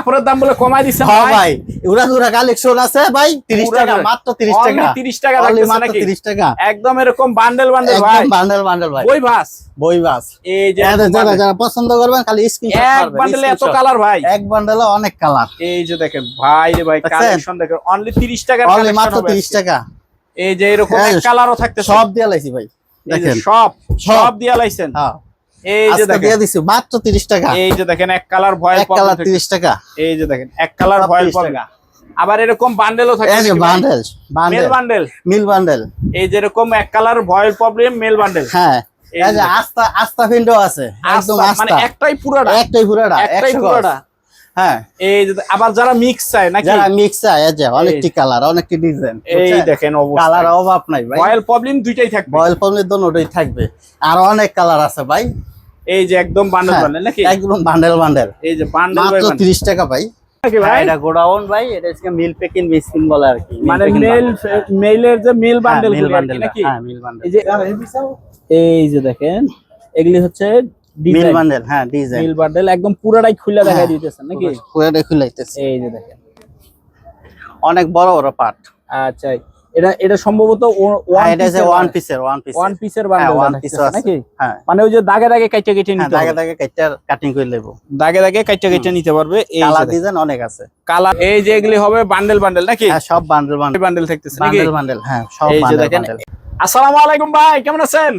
কাপড়ের দাম বলে কমাই দিচ্ছেন হ্যাঁ ভাই। উড়া উড়া কালেকশন আছে ভাই 30 টাকা মাত্র 30 টাকা। 30 টাকা মাত্র নাকি? 30 টাকা। একদম এরকম বান্ডেল বান্ডেল ভাই। একদম বান্ডেল বান্ডেল ভাই। বই ভাস বই বাস এই যে যারা যারা পছন্দ করবেন খালি স্ক্রিনশট এক বান্ডেলে এত কালার ভাই। এক বান্ডেলে অনেক কালার এই যে দেখেন ভাই রে ভাই কালেকশন দেখেন অনলি 30 টাকার অনলি মাত্র হবে 30 টাকা। এই যে এরকম যে কালারও থাকতেছে। সব দিয়ে লাইছি ভাই দেখেন। সব সব। সব দিয়া লাইছেন। হ্যাঁ। এই যে আজকে দেখেন। দিয়ে দিছি মাত্র 30 টাকা। এই যে দেখেন এক কালার ভয়েল এক কালার 30 টাকা। এই যে দেখেন এক কালার ভয়েল 30 আবার এরকম বান্ডেলও থাকে এই যে bundle mill bundle? Mill bundle. এই এক colour voile problem mill bundle. হ্যাঁ। এই যে আস্তা আস্তা আছে। একদম মানে একটাই পুরোটা। একটাই পুরাটা একটাই 100 পুরোটা। হ্যাঁ। এই যে আবার যারা মিক্স চায় নাকি? যারা মিক্স এই যে অনেকটি কালার অনেকটি ডিজাইন এই দেখেন কালার অভাব নাই ভাই। ভয়েল প্রবলেম দুইটাই থাকবে। বয়েল পনির দুটোই থাকবে। আর অনেক কালার আছে ভাই। এই যে একদম বান্ডেল হ্যাঁ, বান্ডেল নাকি? একদম বান্ডেল বান্ডেল। এই যে বান্ডেল মাত্র 30 টাকা ভাই। ভাই? এটা গোডাউন ভাই এটা হচ্ছে মিল বলে আর কি। মানে মেল যে মিল বান্ডেল মিল বান্ডেল নাকি? হ্যাঁ মিল বান্ডেল এই যে এই যে দেখেন এগুলি হচ্ছে মিল বান্ডেল হ্যাঁ ডিজাইন মিল বান্ডেল একদম পুরোটাই খুলে দেখাই হ্যাঁ। দিতেছেন নাকি? পুরোটা খুলাইতেছে এই যে দেখেন। অনেক বড় বড় পার্ট আচ্ছা এটা এটা সম্ভবত ওয়ান এটা হচ্ছে ওয়ান পিসের ওয়ান পিস ওয়ান পিসের হ্যাঁ বান্ডেল ওয়ান পিস নাকি? হ্যাঁ। মানে ওই যে দাগে দাগে কাইটা কেটে হ্যাঁ নিতে দাগে দাগে কাইটা কাটিং করে নেব। দাগে দাগে কাইটা কেটে নিতে পারবে এই কালার ডিজাইন অনেক আছে। কালার এই যে এগুলি হবে বান্ডেল বান্ডেল নাকি? হ্যাঁ সব বান্ডেল বান্ডেল বান্ডেল থাকতেছে নাকি? বান্ডেল বান্ডেল হ্যাঁ সব বান্ডেল বান্ডেল আসসালামু আলাইকুম ভাই কেমন আছেন?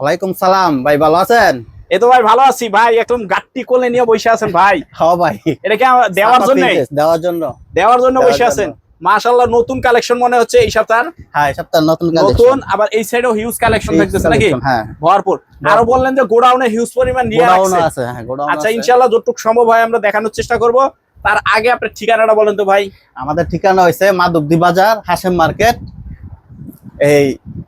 ওয়ালাইকুম সালাম ভাই ভালো আছেন? এই তো ভাই ভালো আছি ভাই একদম গাট্টি কোলে নিয়ে বসে আছেন ভাই। হ্যাঁ ভাই। এটা কি দেওয়ার জন্য? দেওয়ার জন্য। দেওয়ার জন্য বসে আছেন। মাশাআল্লাহ নতুন কালেকশন মনে হচ্ছে এই সপ্তাহ হ্যাঁ এই সপ্তাহ নতুন কালেকশন নতুন আবার এই সাইডেও হিউজ কালেকশন থাকতেছে নাকি? হ্যাঁ। ভরপুর। আরও বললেন যে গোডাউনে হিউজ পরিমাণ নিয়ে গোডাউন আছে হ্যাঁ গোডাউন আচ্ছা আছে। ইনশাআল্লাহ যতটুকু সম্ভব হয় আমরা দেখানোর চেষ্টা করব। তার আগে আপনার ঠিকানাটা বলেন তো ভাই। আমাদের ঠিকানা হয়েছে মাধবদী বাজার হাসেম মার্কেট এই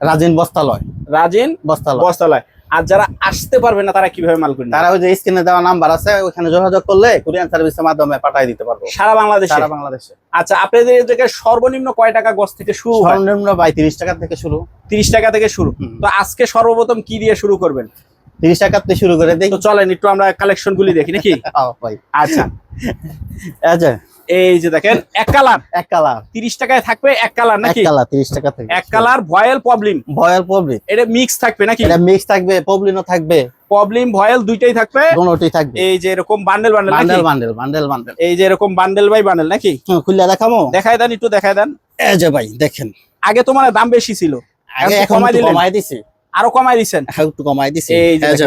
রাজিন বস্তালয়। রাজিন বস্তালয়। বস্তালয়। আর যারা আসতে পারবে না তারা কীভাবে মাল কিনবে? তারা ওই যে স্ক্রিনে দেওয়া নাম্বার আছে ওখানে যোগাযোগ করলে কুরিয়ান সার্ভিসের মাধ্যমে পাঠিয়ে দিতে পারব। সারা বাংলাদেশে? সারা বাংলাদেশে। আচ্ছা আপনাদের এই জায়গায় সর্বনিম্ন কয় টাকা গজ থেকে শুরু সর্বনিম্ন বাই তিরিশ টাকা থেকে শুরু। তিরিশ টাকা থেকে শুরু। তো আজকে সর্বপ্রথম কি দিয়ে শুরু করবেন? তিরিশ টাকা থেকে শুরু করে দেখি। তো চলেন একটু আমরা কালেকশন গুলি দেখি নাকি? ভাই। আচ্ছা। আচ্ছা এই যে দেখেন এক কালার। এক কালার। তিরিশ টাকায় থাকবে এক কালার এক নাকি? কালার তিরিশ টাকা থেকে। এক কালার ভয়েল প্রবলেম ভয়েল পবলি এটা মিক্স থাকবে নাকি? এটা মিক্স থাকবে পবলিনও থাকবে। প্রবলেম ভয়েল দুইটাই থাকবে? দোনোটি থাকবে। এই যে এরকম bundle bundle bundle bundle bundle bundle এই যে এরকম বান্ডেল বাই বান্ডেল নাকি? খুললে দেখাবো? দেখায় দেন একটু দেখায় দেন। এই যে ভাই দেখেন। আগে তো মানে দাম বেশি ছিল। আগে এখন কমাই একটু দিলেন? কমাই দিছি। আরও কমাই দিছেন। একটু কমাই দিছি। এই যে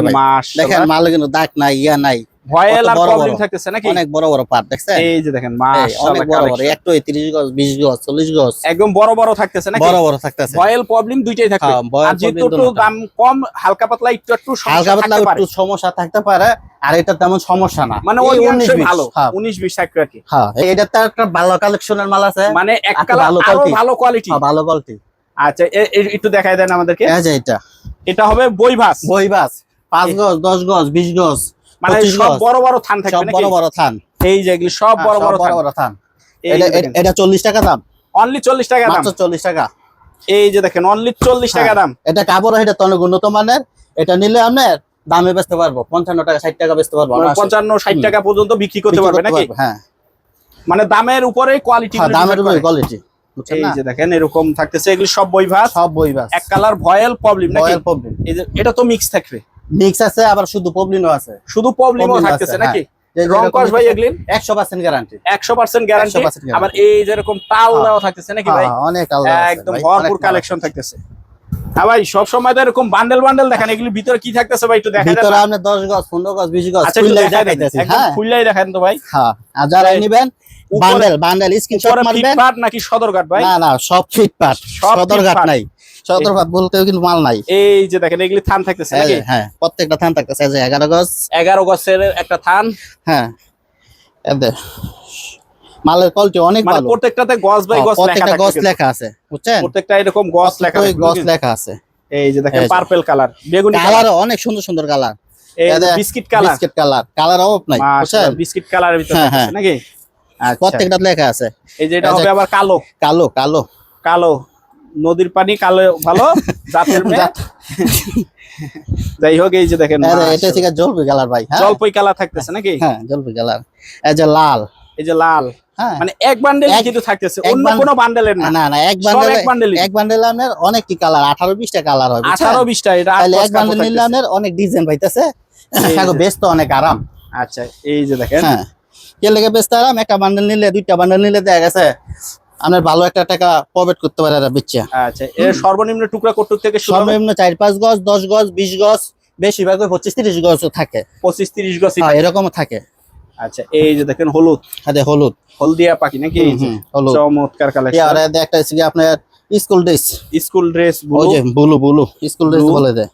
দেখেন মাল কিন্তু দাগ নাই ইয়া নাই। ভয়েল কত আর প্রবলেম থাকতেছে নাকি? অনেক বড় বড় পার্ট দেখছেন? এই যে দেখেন মাশাআল্লাহ অনেক বড় বড় collection। একটু তিরিশ গজ বিশ গজ চল্লিশ গজ। একদম বড় বড় থাকতেছে নাকি? বড় বড় থাকতেছে। ভয়েল প্রবলেম দুইটাই থাকবে। হ্যাঁ, আর যেহেতু একটু দাম কম হালকা পাতলা একটু একটু হালকা সমস্যা পাতলা থাকতে পারে। একটু সমস্যা থাকতে পারে আর এটা তেমন সমস্যা না। মানে অধিকাংশই 19 ভালো হ্যাঁ, উনিশ বিশ থাকবে আর কি হ্যাঁ এটা তো একটা ভালো কালেকশনের মাল আছে। মানে এক ভালো quality। ভালো কোয়ালিটি ভালো কোয়ালিটি আচ্ছা একটু দেখায় দেন আমাদেরকে। এটা। এটা হবে বই ভাস বই বাস পাঁচ গজ দশ গজ বিশ গজ। মানে সব বড় বড় থান সব বড় বড় থান। এই যে এগুলি সব বড় হ্যাঁ, বড় বড় বড় থান। এটা যে দেখেন। এটা চল্লিশ টাকা দাম। অনলি চল্লিশ টাকা দাম। মাত্র চল্লিশ টাকা। এই যে দেখেন অনলি চল্লিশ টাকা হ্যাঁ, দাম। এটা কাপড় এটা তো অনেক উন্নত মানের। এটা নিলে আপনার দামে বেচতে পারব। পঞ্চান্ন টাকা ষাট টাকা বেচতে পারব। মানে অনায়াসে। পঞ্চান্ন ষাট হুম। টাকা পর্যন্ত বিক্রি করতে পারবে নাকি? হ্যাঁ। মানে দামের উপরে কোয়ালিটি হ্যাঁ দামের উপরে কোয়ালিটি এই যে দেখেন এরকম থাকতেছে। এগুলি সব বই ভাস সব বই বাস এক কালার ভয়েল প্রবলেম নাকি? প্রবলেম এই যে এটা তো মিক্স থাকবে। মিক্স আছে আবার শুধু প্রবলেমও আছে। শুধু প্রবলেমও Problem থাকতেছে নাকি? যে রং যেরকম কস ভাই এগুলি একশো পার্সেন্ট গ্যারান্টি একশো পার্সেন্ট গ্যারান্টি 100% guarantee। আবার এই যেরকম তাল হ্যাঁ। থাকতেছে নাকি ভাই? অনেক আলাদা একদম ভরপুর অনেক মাল আছে। কালেকশন থাকতেছে। হ্যাঁ ভাই সব সময় তো এরকম বান্ডেল বান্ডেল দেখেন এগুলির ভিতরে কি থাকতেছে ভাই একটু ভিতরে আপনি গজ গজ গজ আচ্ছা। দেখাইতেছি একদম হ্যাঁ। দেখেন তো ভাই। হ্যাঁ আর যারা নিবেন বান্ডেল বান্ডেল স্ক্রিনশট মারবেন। ফিটপাট নাকি সদরঘাট ভাই? না না সব ফিট পাট সব সদরঘাট ফিটপাট। সদরঘাট বলতেও কিন্তু মাল নাই। এই যে দেখেন এগুলি থান থাকতেছে হ্যাঁ প্রত্যেকটা থান থাকতেছে এই যে এগারো গজ। এগারো গছের একটা থান। হ্যাঁ মালের কোয়ালিটি অনেক মানে ভালো। প্রত্যেকটাতে গজ বাই হ্যাঁ, গজ প্রত্যেকটা গজ লেখা আছে বুঝছেন? প্রত্যেকটা এরকম গজ লেখা থাকে গজ লেখা আছে। এই যে দেখেন পার্পল কালার বেগুনি কালার অনেক সুন্দর সুন্দর colour biscuit colour biscuit colour colour অভাব নাই বুঝছেন? বিস্কিট কালারের ভিতরে নাকি? আচ্ছা। প্রত্যেকটা লেখা আছে। এই যে এটা হবে আবার কালো। কালো কালো। কালো। নদীর পানি কালো ভালো জাতের মেয়ে। যাই হোক এই যে দেখেন এটা। থেকে জলপি কালার ভাই হ্যাঁ? জলপাই কালার থাকতেছে নাকি? হ্যাঁ জলপি কালার। এই যে লাল। এই যে লাল। হ্যাঁ। মানে এক বান্ডেল কিন্তু থাকতেছে অন্য বান্ডেল- কোনো বান্ডেলের না। না না এক বান্ডেল এক বান্ডেলই। এক বান্ডেল আপনার অনেকটি কালার আঠারো বিশটা কালার বুঝছেন? আঠারো বিশটা এটা তাহলে এক বান্ডেল কাপড় নিলে আপনার অনেক ডিজাইন পাইতেছে। বেশ তো অনেক আরাম। আচ্ছা এই যে দেখেন। হ্যাঁ। কে লেগে বেচতে আরাম একটা বান্ডেল নিলে দুইটা বান্ডেল নিলে দেখা গেছে। আপনার ভালো একটা টাকা প্রফিট করতে পারে এরা বেচে আচ্ছা এর সর্বনিম্ন টুকরা কটুক থেকে শুরু সর্বনিম্ন চার পাঁচ গজ দশ গজ বিশ গজ বেশিরভাগ পঁচিশ তিরিশ গজ থাকে। পঁচিশ তিরিশ গছি হ্যাঁ এরকমও থাকে। আচ্ছা এই যে দেখেন হলুদ। হাতে হলুদ। হলদিয়া পাখি নাকি? হলুদ। চমৎকার আর কালেকশন এদের একটা কি আপনার স্কুল ড্রেস স্কুল ড্রেস যে বুলু। বুলু স্কুল ড্রেস বলে। দেয়।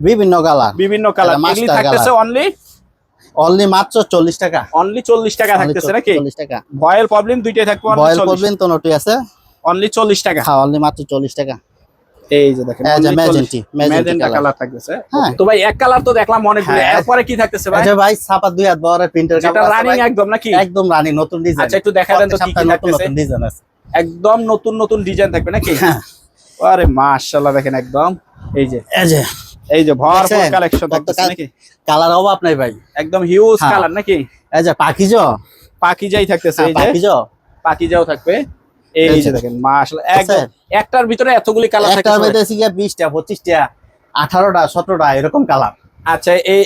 বিভিন্ন কালার বিভিন্ন কালার থাকতেছে অনলি অনলি মাত্র চল্লিশ টাকা। অনলি চল্লিশ টাকা থাকতেছে নাকি? চল্লিশ টাকা। ভয়েল প্রবলেম দুইটাই থাকবে বয়েল করবেন তো নটি আছে। অনলি চল্লিশ টাকা। হ্যাঁ অনলি মাত্র চল্লিশ টাকা। এই যে দেখেন ম্যাজেন্টি ম্যাজেন্টি কালার কালার থাকতেছে। হ্যাঁ। তো ভাই এক কালার তো দেখলাম অনেকগুলো। হ্যাঁ। এরপরে কি থাকতেছে ভাই? আচ্ছা ভাই ছাপা দুই হাত বড় প্রিন্টের যেটা রানিং একদম নাকি? একদম রানিং নতুন ডিজাইন আচ্ছা একটু দেখা দেন তো কি কি নতুন থাকতেছে। নতুন ডিজাইন আছে। একদম নতুন নতুন ডিজাইন থাকবে নাকি? হ্যাঁ। আরে মাশাআল্লাহ দেখেন একদম। এই যে। এই যে। এই যে ভরপুর কালেকশন থাকতেছে নাকি? কালার অভাব নাই ভাই। একদম হিউজ হ্যাঁ। কালার নাকি? এই যে পাখিজ? পাকিজাই থাকতেছে এই যে। পাখিজ। পাকিজাও থাকবে। এই যে। দেখেন মাশাআল্লাহ একদম একটার ভিতরে এতগুলি কালার একটা থাকতেছে। বেঁধেছি গিয়া বিশটা পঁচিশটা আঠারোটা সতেরোটা এরকম কালার আচ্ছা এই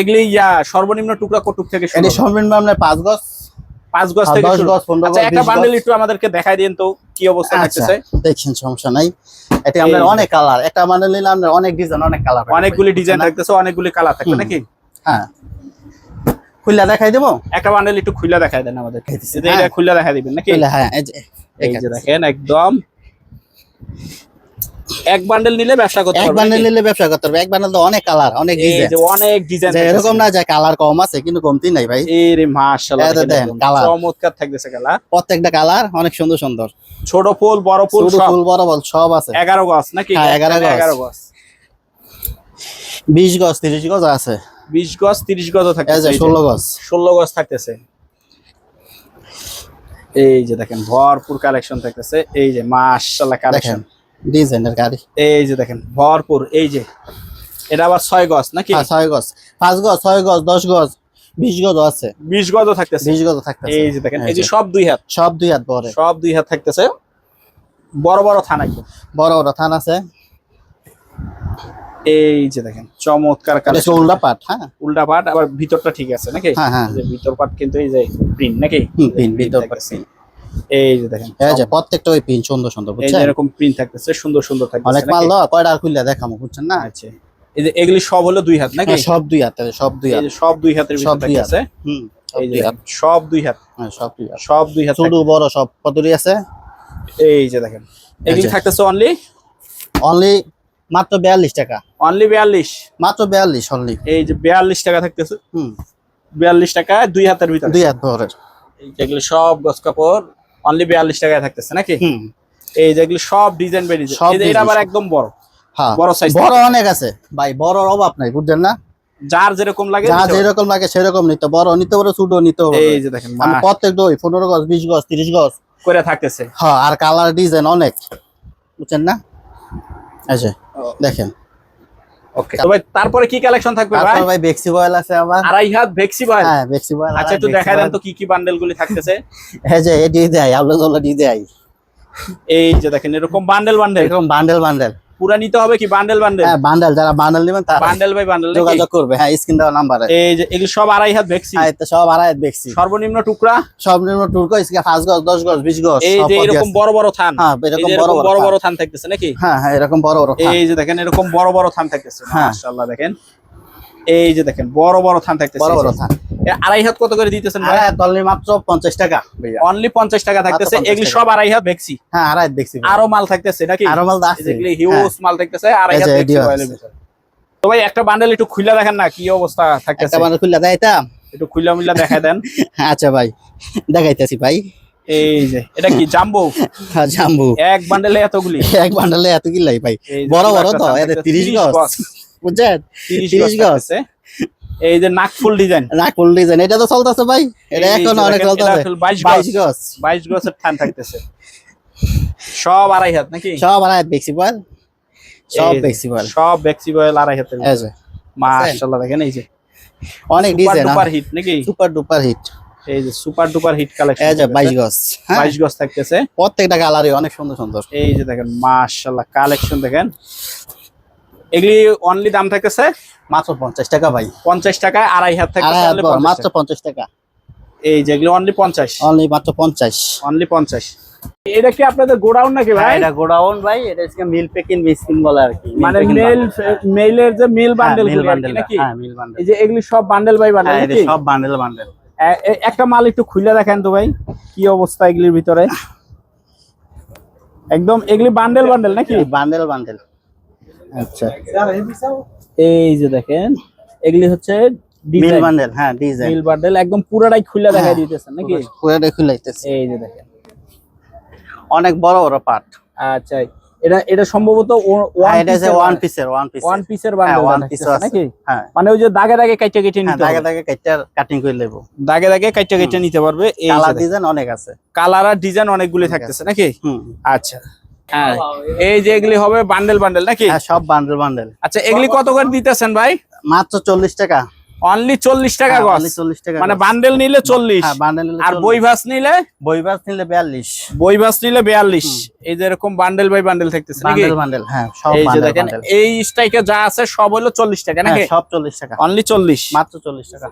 এগুলি ইয়া সর্বনিম্ন টুকরা কটুক থেকে শুরু সর্বনিম্ন আপনার পাঁচ গজ পাঁচ গজ থেকে শুরু। আচ্ছা একটা বান্ডেল একটু আমাদেরকে দেখাই দিন তো কি অবস্থা আচ্ছা থাকতেছে দেখছেন সমস্যা নাই। এটি যে। অনেক কালার একটা মানে নিলে আপনার অনেক ডিজাইন অনেক কালার অনেকগুলি ডিজাইন থাকতেছে অনেকগুলি কালার থাকবে নাকি? হ্যাঁ। খুললা দেখাই দেবো? একটা বান্ডেল একটু খুলে দেখাই দেন দেখাইতেছি, এটা হ্যাঁ। খুলে দেখাই দিবেন নাকি? হ্যাঁ এই যে দেখেন একদম। এক বান্ডেল নিলে ব্যবসা করতে এক বান্ডেল নিলে ব্যবসা করতে হবে এক বান্ডেল তো অনেক কালার অনেক এই ডিজাইন যে অনেক ডিজাইন এরকম না যে কালার কম আছে কিন্তু কমতি নাই ভাই। এই রে মাশাআল্লাহ দেখেন colour। চমৎকার থাকতেছে কালার প্রত্যেকটা কালার অনেক সুন্দর সুন্দর। ছোট ফুল বড় ফুল ছোট ফুল বড় সব আছে। 11 গজ নাকি? হ্যাঁ, 11 গজ। 11 গজ। বিশ গজ তিরিশ গজ আছে। 20 গজ 30 গজও থাকতেছে। যে এই যে। ষোলো গজ। 16 গজ থাকতেছে। এই যে দেখেন ভরপুর কালেকশন থাকতেছে। এই যে মাশাআল্লাহ কালেকশন ডিজাইনের গাড়ি। এই যে দেখেন ভরপুর এই যে। এটা আবার 6 গজ নাকি? হ্যাঁ ছয় গজ। পাঁচ গজ ছয় গজ দশ গজ বিশ গজ আছে। 20 গজও থাকতেছে। বিশ গজ থাকতেছে। এই যে দেখেন এই যে। সব দুই হাত। সব দুই হাত বড় সব দুই হাত থাকতেছে। বড় বড় থান একদম। বড় বড় থান আছে। এই যে দেখেন চমৎকার কালেকশন। উল্টা পাট হ্যাঁ? উল্টা পাট আবার ভিতরটা ঠিক আছে নাকি? হ্যাঁ, হ্যাঁ। ভিতর পাট কিন্তু এই যে প্রিন্ট নাকি? print ভিতর থাকতেছে। এই যে দেখেন এই যে প্রত্যেকটা ওই পিন সুন্দর সুন্দর বুঝছেন? এরকম প্রিন্ট থাকতেছে সুন্দর সুন্দর থাকতেছে অনেক মাল দাও কয়টা খুললে দেখামো বুঝছেন না? আচ্ছা। এই যে এগুলি সব হলো দুই হাত নাকি? হ্যাঁ, সব দুই হাত সব দুই হাত। সব দুই হাতের সব ভিতর থাকতেছে। হুম সব দুই হাত। সব দুই হাত। সব দুই হাত। সব দুই হাত ছোট বড় সব কতরি আছে? এই যে দেখেন এগুলি থাকতেছে অনলি অনলি মাত্র বিয়াল্লিশ টাকা। অনলি বিয়াল্লিশ? মাত্র বিয়াল্লিশ অনলি এই যে বিয়াল্লিশ টাকা থাকতেছে। হুম। বিয়াল্লিশ টাকা দুই হাতের ভিতরে। দুই হাত বহরের এই সব গছ কাপড় অনলি বিয়াল্লিশ টাকায় থাকতেছে নাকি? এই যেগুলো সব ডিজাইন বেরিয়েছে সব এটা আবার একদম বড়। হ্যাঁ বড় অনেক আছে। ভাই অভাব নাই বুঝছেন না? যার যেরকম লাগে যেরকম লাগে সেরকম নিতে বড় নিতে পারো ছোট নিতে পারো। এই যে দেখেন আমি প্রত্যেক দই গজ গজ গজ। করে থাকতেছে। হ্যাঁ আর কালার ডিজাইন অনেক। বুঝছেন না? আচ্ছা দেখেন। ওকে তো ভাই তারপরে কি কালেকশন থাকবে ভাই? ভাই বেক্সি বয়েল আছে আমার। আড়াই হাত ভেক্সি বয়েল হ্যাঁ বেক্সি বয়েল আচ্ছা একটু দেখাই দেন তো কি কি বান্ডেল গুলি থাকতেছে। হ্যাঁ যে এটি দেয় আলো জলে দিয়ে দেয়। এই যে দেখেন এরকম বান্ডেল বান্ডেল এরকম বান্ডেল বান্ডেল পুরা নিতে হবে কি বান্ডেল বান্ডেল? হ্যাঁ বান্ডেল যারা বান্ডেল নেবেন তারা বান্ডেল বাই বান্ডেল যোগাযোগ করবে। হ্যাঁ স্ক্রিন দেওয়া নাম্বারে। এই যে এগুলো সব আড়াই হাত ভেক্সি? হ্যাঁ তো সব আড়াই বেক্সি সর্বনিম্ন টুকরা? সর্বনিম্ন টুরকো ইসকে পাঁচ গজ দশ গজ বিশ গজ এই যে এরকম বড় বড় থান। হ্যাঁ এরকম বড় বড় বড় থান। থাকতেছে নাকি? হ্যাঁ হ্যাঁ এরকম বড় বড় এই যে দেখেন এরকম বড় বড় থান থাকতেছে। হ্যাঁ। মাশাআল্লাহ দেখেন। এই যে দেখেন বড় বড় থান থাকতেছে। বড় বড় থান। আড়াই হাত কত করে দিতেছেন ভাই? আড়াই মাত্র পঞ্চাশ টাকা। ভাইয়া। অনলি পঞ্চাশ টাকা থাকতেছে। এগুলি সব আড়াই হাত ভেক্সি হ্যাঁ আড়াই দেখছি আরও মাল থাকতেছে নাকি? আরও মাল আছে। হিউজ মাল থাকতেছে আড়াই হাত আছে। ভিতরে। তো ভাই একটা বান্ডেল একটু খুলে দেখেন না কি অবস্থা থাকতেছে। একটা মানে খুললে দেয়তাম একটু খুলে মিলা দেখায় দেন। আচ্ছা ভাই দেখাইতেছি ভাই। এই যে এটা কি জাম্বো? হ্যাঁ, জাম্বু। এক বান্ডেলে এতগুলি? এক বান্ডালে এত কি লাই ভাই। বড় বড় তো এদের 30 গজ। বুঝছেন? 30 গজ। থাকতেছে। এই যে নাকফুল ডিজাইন না কোল্ড ডিজাইন এটা তো চলতেছে ভাই। এটা এখন অনেক চলতেছে। বাইশ বাইশ গজ। গজ। বাইশ গজের থান থাকতেছে। সব আড়াই হাত নাকি? সব আড়াই বেক্সি বল সব এই বেক্সি বল সব ভেক্সি বয়েল আড়াই হাতের এই যে, মাশাআল্লাহ দেখেন এই যে। অনেক সুপার ডিজাইন ডুপার হিট নাকি? সুপার ডুপার হিট এই যে সুপার ডুপার হিট কালেকশন এই যে বাইশ গজ হ্যাঁ? বাইশ গজ থাকতেছে। প্রত্যেকটা কালারই অনেক সুন্দর সুন্দর। এই যে দেখেন মাশাল্লাহ কালেকশন দেখেন। এগুলি অনলি দাম থাকতেছে মাত্র পঞ্চাশ টাকা ভাই। পঞ্চাশ টাকায় আড়াই হাত থাকতেছে হাত only বড়, 50 মাত্র পঞ্চাশ টাকা। এই যে অনলি পঞ্চাশ। অনলি মাত্র পঞ্চাশ। অনলি পঞ্চাশ। এটা কি আপনাদের গোডাউন নাকি ভাই? এটা গোডাউন ভাই এটা হচ্ছে মিল পেকিং মেশিন বলে আর কি মানে মেল মেইলের যে মিল বান্ডেল মিল বান্ডেল নাকি? হ্যাঁ মিল বান্ডেল এই যে এগুলি সব বান্ডেল বাই বান্ডেল হ্যাঁ নাকি? সব বান্ডেল বান্ডেল একটা মাল একটু খুলে দেখেন তো ভাই কি অবস্থা এগুলির ভিতরে? একদম এগুলি বান্ডেল বান্ডেল নাকি? বান্ডেল বান্ডেল আচ্ছা। এই যে দেখেন এগুলি হচ্ছে মিল বান্ডেল হ্যাঁ ডিজাইন। মিল বান্ডেল একদম পুরাটাই খুলে দেখাই হ্যাঁ। দিতেছেন নাকি? পুরোটা খুলাইতেছে এই যে দেখেন। অনেক বড় বড় পার্ট আচ্ছা এটা এটা সম্ভবত ওয়ান ওয়ান পিসের ওয়ান পিস ওয়ান পিসের বান্ডেল। ওয়ান পিস নাকি? হ্যাঁ। মানে ওই যে দাগে দাগে কাইটা কেটে হ্যাঁ নিতে দাগে হবে। দাগে কাইটা কাটিং করে নেব। দাগে দাগে কেটে নিতে পারবে। এই কালার ডিজাইন অনেক আছে। কালার আর ডিজাইন অনেকগুলি থাকতেছে নাকি? হুম। আচ্ছা। হ্যাঁ। এই যে এগুলি হবে বান্ডেল বান্ডেল নাকি? হ্যাঁ সব বান্ডেল বান্ডেল আচ্ছা এগুলি কত করে দিতেছেন ভাই? মাত্র চল্লিশ টাকা। অনলি চল্লিশ টাকা হ্যাঁ, চল্লিশ টাকা মানে বান্ডেল নিলে চল্লিশ। হ্যাঁ বান্ডেল আর বই ভাস নিলে? বই বাস নিলে বিয়াল্লিশ। বই ভাস নিলে বিয়াল্লিশ। এই যে এরকম বান্ডেল বাই বান্ডেল থাকতেছে নাকি? বান্ডেল বান্ডেল হ্যাঁ সব এই যে দেখেন এই স্ট্রাইকে যা আছে সব হলো চল্লিশ টাকা নাকি? হ্যাঁ, সব চল্লিশ টাকা। অনলি চল্লিশ। মাত্র চল্লিশ টাকা।